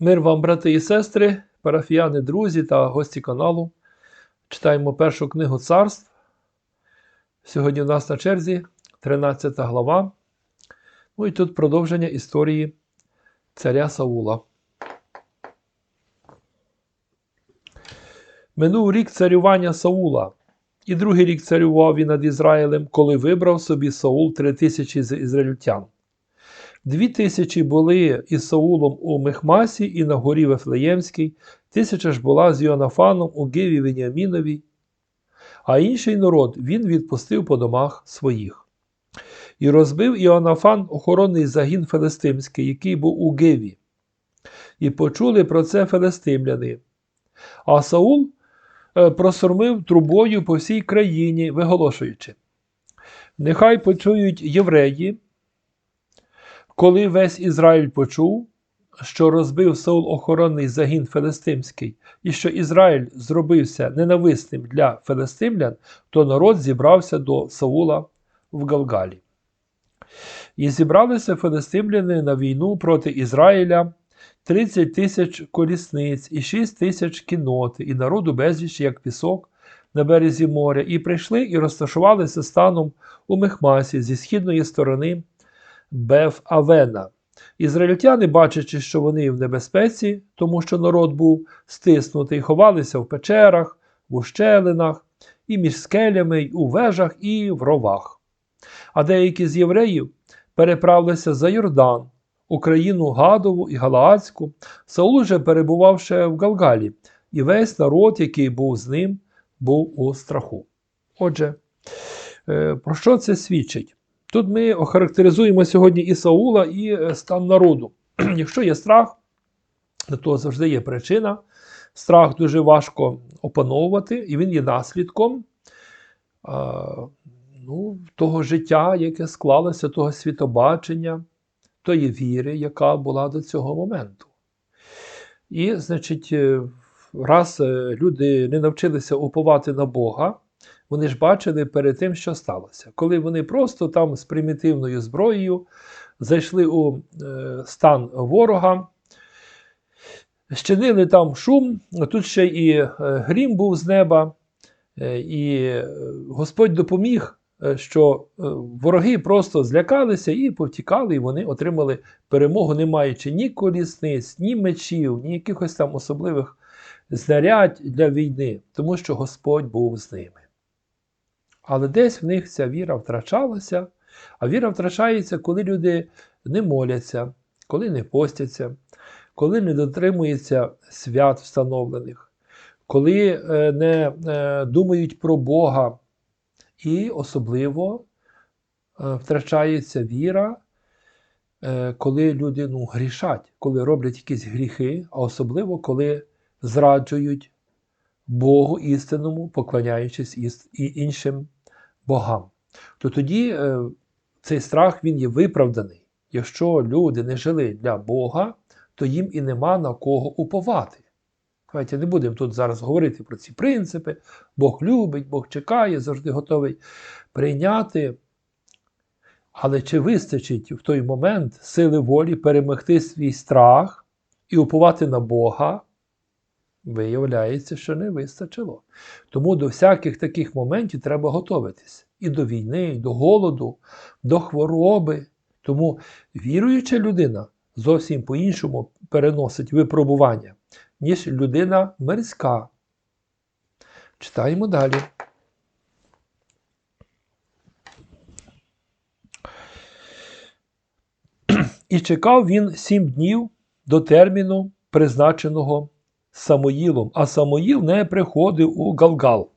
Мир вам, брати і сестри, парафіяни, друзі та гості каналу. Читаємо першу книгу царств. Сьогодні у нас на черзі 13 глава. Ну і тут продовження історії царя Саула. Минув рік царювання Саула, і другий рік царював він над Ізраїлем, коли вибрав собі Саул три тисячі з ізраїльтян. Дві тисячі були із Саулом у Мехмасі і на горі Вифлеємській, тисяча ж була з Йоанафаном у Гиві Веніаміновій, а інший народ він відпустив по домах своїх. І розбив Іоанафан охоронний загін Филистимський, який був у Гиві. І почули про це филистимляни. А Саул е, просормив трубою по всій країні, виголошуючи: Нехай почують євреї, коли весь Ізраїль почув, що розбив Саул охоронний загін Филистимський, і що Ізраїль зробився ненависним для филистимлян, то народ зібрався до Саула в Галгалі. І зібралися филистимляни на війну проти Ізраїля 30 тисяч колісниць і 6 тисяч кіноти, і народу безліч, як пісок на березі моря, і прийшли і розташувалися станом у Мехмасі зі східної сторони Беф-Авена. Ізраїльтяни, бачачи, що вони в небезпеці, тому що народ був стиснутий, ховалися в печерах, в ущелинах, і між скелями, і у вежах, і в ровах. А деякі з євреїв переправилися за Йордан, у країну Гадову і Галаадську. Саул же перебував ще в Галгалі, і весь народ, який був з ним, був у страху. Отже, е, про що це свідчить? Тут ми охарактеризуємо сьогодні і Саула, і е, стан народу. Якщо є страх, то завжди є причина. Страх дуже важко опановувати, і він є наслідком ну, того життя, яке склалося, того світобачення, тої віри, яка була до цього моменту. І, значить, е, раз е, люди не навчилися уповати на Бога, вони ж бачили перед тим, що сталося. Коли вони просто там з примітивною зброєю зайшли у е, стан ворога, щинили там шум, тут ще і е, грім був з неба, е, і Господь допоміг, що вороги просто злякалися і повтікали, і вони отримали перемогу, не маючи ні колісниць, ні мечів, ні якихось там особливих знарядь для війни, тому що Господь був з ними. Але десь в них ця віра втрачалася, а віра втрачається, коли люди не моляться, коли не постяться, коли не дотримуються свят встановлених, коли е, не е, думають про Бога. І особливо е, втрачається віра, коли люди ну, грішать, коли роблять якісь гріхи, а особливо коли зраджують Богу істинному, поклоняючись і іншим богам. То тоді е, цей страх він є виправданий. Якщо люди не жили для Бога, то їм і нема на кого уповати. Давайте не будемо тут зараз говорити про ці принципи. Бог любить, Бог чекає, завжди готовий прийняти. Але чи вистачить в той момент сили волі перемогти свій страх і уповати на Бога? Виявляється, що не вистачило. Тому до всяких таких моментів треба готуватись. І до війни, і до голоду, до хвороби. Тому віруюча людина зовсім по-іншому переносить випробування, ніж людина мирська. Читаємо далі. І чекав він сім днів до терміну, призначеного Самоїлом, а Самоїл не приходив у Галгал.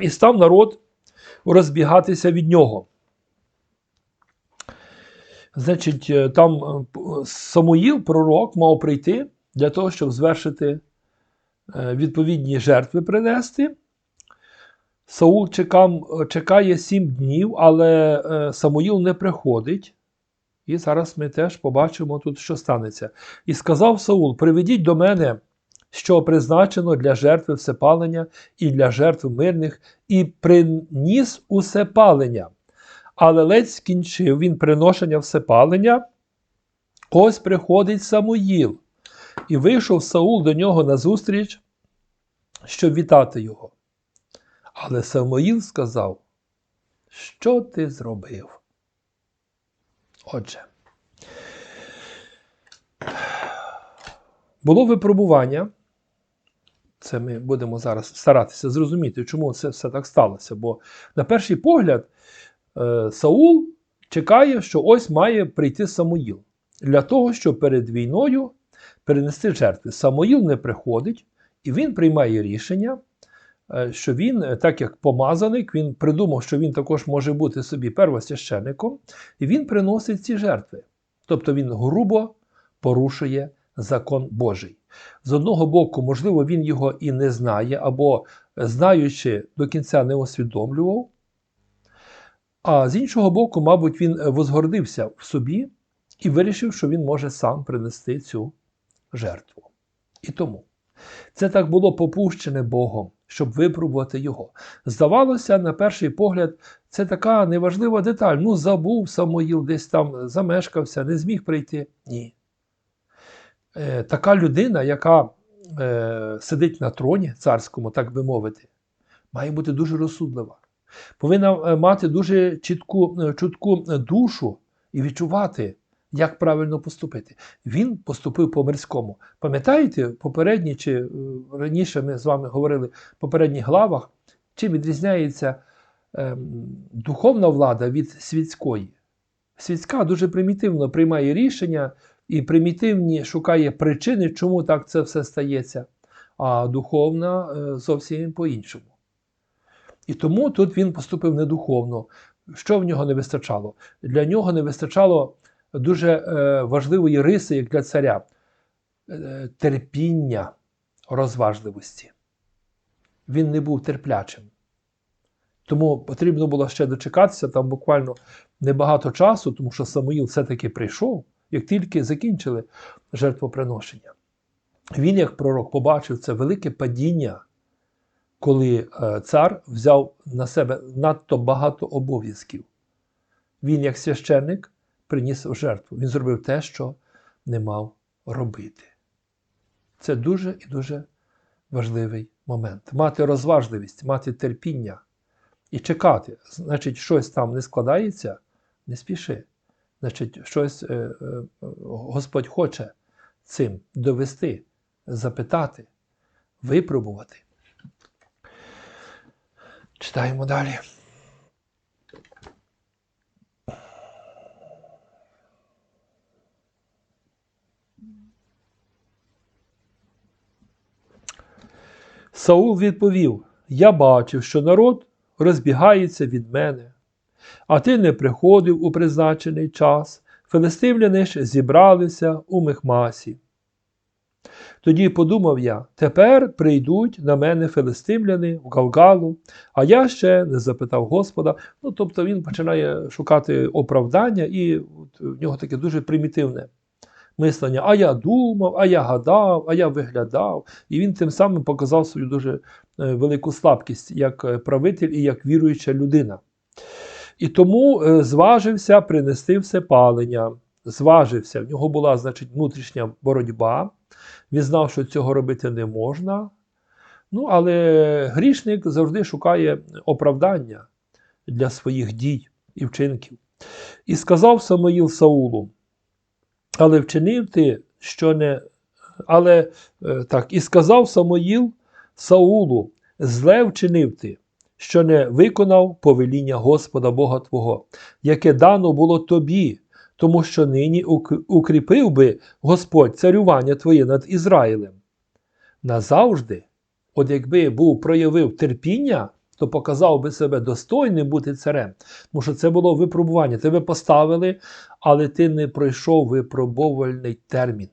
І став народ розбігатися від нього. Значить, е, там е, Самоїл, пророк, мав прийти для того, щоб звершити е, відповідні жертви принести. Саул чекав, чекає сім днів, але Самоїл не приходить. І зараз ми теж побачимо тут, що станеться. І сказав Саул: Приведіть до мене що призначено для жертви всепалення і для жертв мирних, і приніс усепалення. Але ледь скінчив він приношення всепалення. Ось приходить Самуїл. І вийшов Саул до нього назустріч, щоб вітати його. Але Самоїл сказав, що ти зробив? Отже, було випробування. Це ми будемо зараз старатися зрозуміти, чому це все так сталося. Бо, на перший погляд, е, Саул чекає, що ось має прийти Самуїл для того, щоб перед війною перенести жертви. Самуїл не приходить, і він приймає рішення, е, що він, е, так як помазаник, він придумав, що він також може бути собі первосвященником, і він приносить ці жертви. Тобто він грубо порушує закон Божий. З одного боку, можливо, він його і не знає, або, знаючи, до кінця не усвідомлював. А з іншого боку, мабуть, він возгордився в собі і вирішив, що він може сам принести цю жертву. І тому це так було попущене Богом, щоб випробувати його. Здавалося, на перший погляд, це така неважлива деталь. Ну, забув Самоїл, десь там замешкався, не зміг прийти. Ні. Е, така людина, яка е, сидить на троні царському, так би мовити, має бути дуже розсудлива. Повинна е, мати дуже чітку, е, чутку душу і відчувати, як правильно поступити. Він поступив по мирському. Пам'ятаєте, попередні чи е, раніше ми з вами говорили в попередніх главах, чим відрізняється духовна влада від світської? Світська дуже примітивно приймає рішення і примітивні шукає причини, чому так це все стається, а духовна е, зовсім по-іншому. І тому тут він поступив недуховно. Що в нього не вистачало? Для нього не вистачало дуже е, важливої риси, як для царя е, терпіння, розважливості. Він не був терплячим. Тому потрібно було ще дочекатися там буквально небагато часу, тому що Самуїл все-таки прийшов, як тільки закінчили жертвоприношення. Він, як пророк, побачив це велике падіння, коли е, цар взяв на себе надто багато обов'язків. Він, як священник, приніс жертву. Він зробив те, що не мав робити. Це дуже і дуже важливий момент. Мати розважливість, мати терпіння і чекати. Значить, щось там не складається, не спіши. Значить, щось е, е, Господь хоче цим довести, запитати, випробувати. Читаємо далі. Саул відповів: Я бачив, що народ розбігається від мене, а ти не приходив у призначений час, филистимляни ж зібралися у Мехмасі. Тоді подумав я: тепер прийдуть на мене филистимляни в Галгалу, а я ще не запитав Господа. Ну, тобто він починає шукати оправдання, і в нього таке дуже примітивне мислення. А я думав, а я гадав, а я виглядав. І він тим самим показав свою дуже е, велику слабкість як е, правитель і як віруюча людина. І тому е, зважився принести все палення, зважився. В нього була, значить, внутрішня боротьба. Він знав, що цього робити не можна. Ну, але грішник завжди шукає оправдання для своїх дій і вчинків. І сказав Самоїл Саулу, але вчинив ти, що не. Але так, і сказав Самоїл Саулу, зле вчинив ти, що не виконав повеління Господа Бога Твого, яке дано було тобі, тому що нині укріпив би Господь царювання Твоє над Ізраїлем. Назавжди, от якби був проявив терпіння, то показав би себе достойним бути царем. Тому що це було випробування. Тебе поставили, але ти не пройшов випробовувальний термін.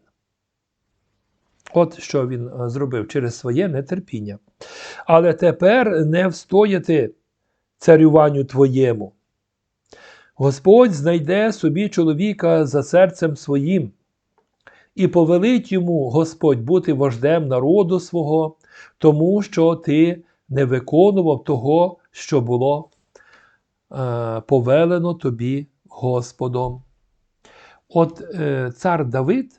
От що він зробив через своє нетерпіння. Але тепер не встояти царюванню твоєму. Господь знайде собі чоловіка за серцем своїм, і повелить йому Господь бути вождем народу свого, тому що ти не виконував того, що було е, повелено тобі Господом. От е, цар Давид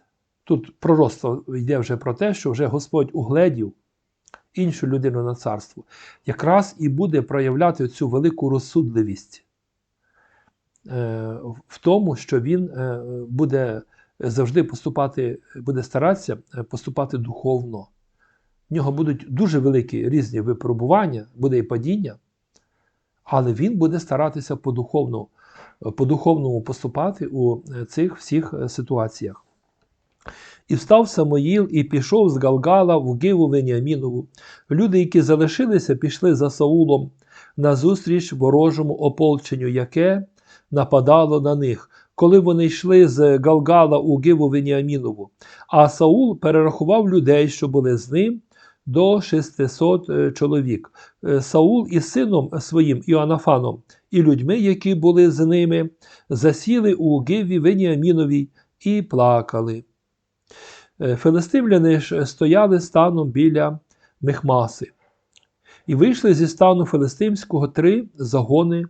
тут пророцтво йде вже про те, що вже Господь угледів іншу людину на царство, якраз і буде проявляти цю велику розсудливість е, в тому, що він е, буде завжди поступати, буде старатися е, поступати духовно. В нього будуть дуже великі різні випробування, буде і падіння, але він буде старатися по духовному, по духовному поступати у цих всіх ситуаціях. І встав Самоїл і пішов з Галгала в Гиву Веніамінову. Люди, які залишилися, пішли за Саулом назустріч ворожому ополченню, яке нападало на них, коли вони йшли з Галгала у Гиву Веніамінову. А Саул перерахував людей, що були з ним, до 600 е, чоловік. Е, Саул із сином своїм Іоанафаном і людьми, які були з ними, засіли у Гиві Веніаміновій і плакали. Е, Филистимляни ж стояли станом біля Мехмаси. І вийшли зі стану Филистимського три загони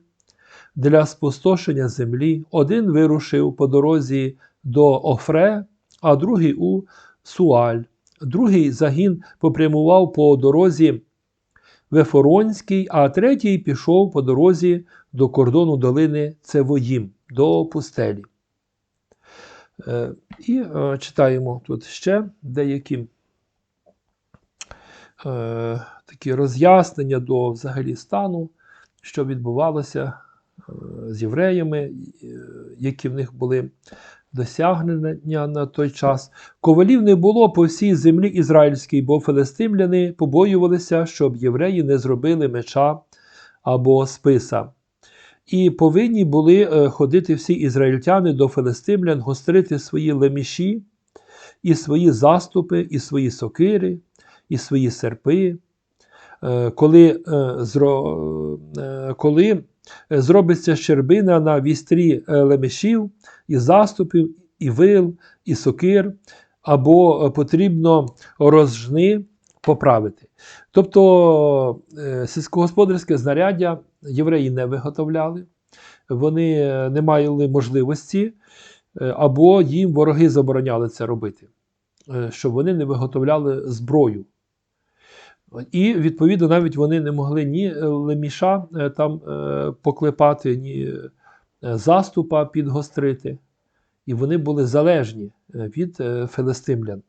для спустошення землі. Один вирушив по дорозі до Офре, а другий у Суаль. Другий загін попрямував по дорозі Вефоронській, а третій пішов по дорозі до кордону долини Цевоїм, до пустелі. Е, І е, читаємо тут ще деякі е, такі роз'яснення до взагалі стану, що відбувалося з євреями, які в них були досягнення на той час. Ковалів не було по всій землі ізраїльській, бо филистимляни побоювалися, щоб євреї не зробили меча або списа. І повинні були е, ходити всі ізраїльтяни до филистимлян, гострити свої леміші, і свої заступи, і свої сокири, і свої серпи. Е, Коли, е, коли зробиться щербина на вістрі лемешів, і заступів, і вил, і сокир, або потрібно розжни поправити. Тобто сільськогосподарське знаряддя євреї не виготовляли, вони е, не мали можливості, е, або їм вороги забороняли це робити, е, щоб вони не виготовляли зброю. І, відповідно, навіть вони не могли ні леміша там поклепати, ні заступа підгострити. І вони були залежні від филистимлян. Е,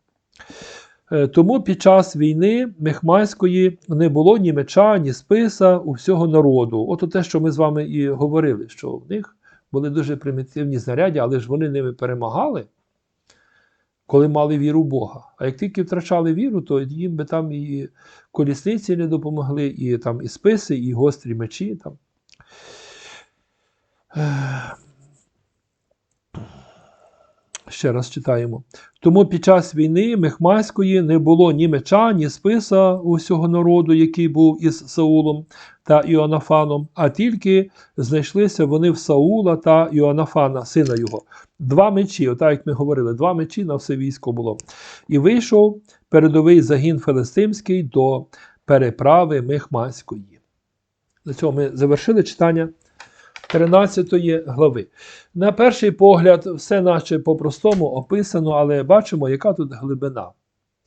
Тому під час війни Мехмайської не було ні меча, ні списа у всього народу. От те, що ми з вами і говорили, що в них були дуже примітивні знаряддя, але ж вони ними перемагали, коли мали віру в Бога. А як тільки втрачали віру, то їм би там і колісниці не допомогли, і там і списи, і гострі мечі. Там. Ще раз читаємо. Тому під час війни Мехмайської не було ні меча, ні списа у всього народу, який був із Саулом та Іоанафаном, а тільки знайшлися вони в Саула та Іоанафана, сина його. Два мечі, отак як ми говорили, два мечі на все військо було. І вийшов передовий загін филистимський до переправи Мехмайської. На цьому ми завершили читання 13 глави. На перший погляд, все наче по-простому описано, але бачимо, яка тут глибина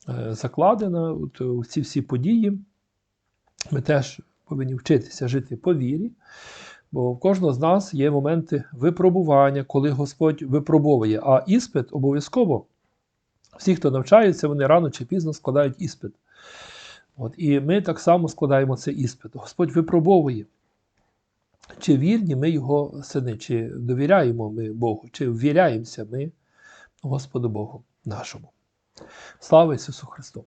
е, закладена от, у ці всі події. Ми теж повинні вчитися жити по вірі, бо в кожного з нас є моменти випробування, коли Господь випробовує. А іспит обов'язково. Всі, хто навчається, вони рано чи пізно складають іспит. От, і ми так само складаємо цей іспит. Господь випробовує. Чи вірні ми Його сини, чи довіряємо ми Богу, чи ввіряємося ми Господу Богу нашому. Слава Ісусу Христу!